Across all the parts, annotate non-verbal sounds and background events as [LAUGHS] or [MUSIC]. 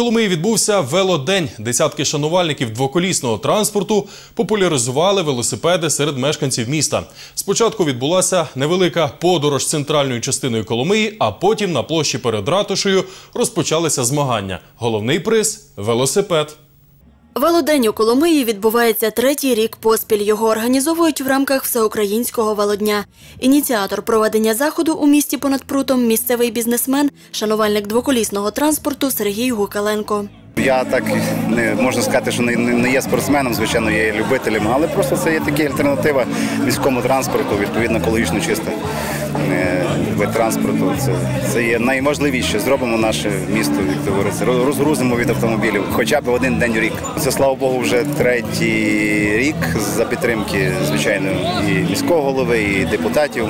Коломиї відбувся велодень. Десятки шанувальників двоколісного транспорту популяризували велосипеди серед мешканців міста. Спочатку відбулася невелика подорож центральною частиною Коломиї, а потім на площі перед ратушею розпочалися змагання. Головний приз велосипед. Велодень у Коломиї відбувається третій рік поспіль. Його організовують в рамках всеукраїнського велодня. Ініціатор проведення заходу у місті понад прутом місцевий бізнесмен, шанувальник двоколісного транспорту Сергій Гукаленко. Я так не можна сказати, що не, не є спортсменом, звичайно, є любителем, але просто це є така альтернатива міському транспорту, відповідно екологічно чисте е, вид транспорту. Це, це є найважливіше. Зробимо наше місто, як говориться, розгрузимо від автомобілів хоча б один день в рік. Це слава Богу, вже третій рік за підтримки, звичайно, і міського голови, і депутатів.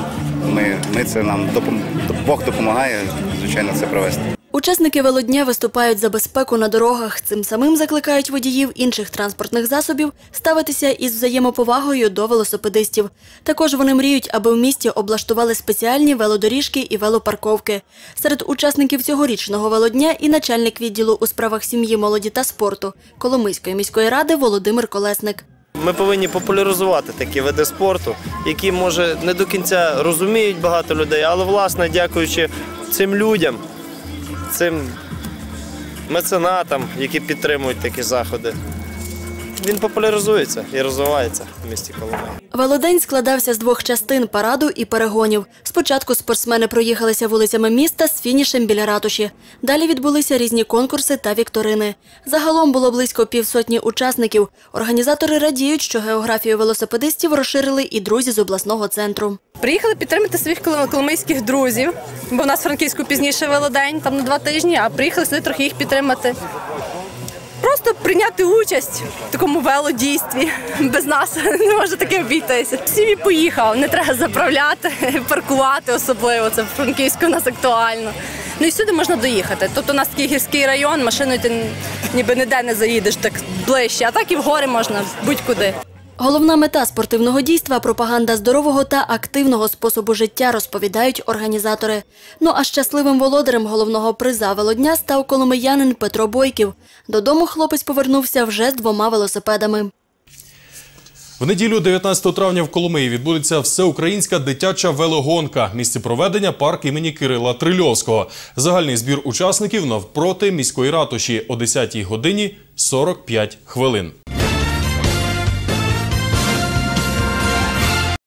Ми, ми це нам допом... Бог допомагає, звичайно, це провести. Учасники велодня виступають за безпеку на дорогах. Цим самим закликають водіїв інших транспортних засобів ставитися із взаємоповагою до велосипедистів. Також вони мріють, аби в місті облаштували спеціальні велодоріжки і велопарковки. Серед учасників цьогорічного велодня і начальник відділу у справах сім'ї, молоді та спорту Коломийської міської ради Володимир Колесник. Ми повинні популяризувати такі види спорту, які може не до кінця розуміють багато людей, але власне дякуючи цим людям, цим меценатам, які підтримують такі заходи, він популяризується і розвивається в місті Коломиї. Велодень складався з двох частин параду і перегонів. Спочатку спортсмени проїхалися вулицями міста з фінішем біля ратуші. Далі відбулися різні конкурси та вікторини. Загалом було близько півсотні учасників. Організатори радіють, що географію велосипедистів розширили і друзі з обласного центру. Приїхали підтримати своїх коло- коломийських друзів, бо в нас в Франківську пізніше велодень, там на два тижні, а приїхали сюди трохи їх підтримати. Просто прийняти участь в такому велодійстві. Без нас [LAUGHS] не може таке обійтися. Всі поїхав, не треба заправляти, [LAUGHS] паркувати особливо. Це в Франківську у нас актуально. Ну і сюди можна доїхати. Тобто у нас такий гірський район, машиною ти ніби ніде не заїдеш так ближче, а так і в гори можна будь-куди. Головна мета спортивного дійства пропаганда здорового та активного способу життя, розповідають організатори. Ну а щасливим володарем головного приза велодня став коломиянин Петро Бойків. Додому хлопець повернувся вже з двома велосипедами. В неділю 19 травня в Коломиї відбудеться всеукраїнська дитяча велогонка. Місце проведення парк імені Кирила Трильовського. Загальний збір учасників навпроти міської ратуші о 10 годині 45 хвилин.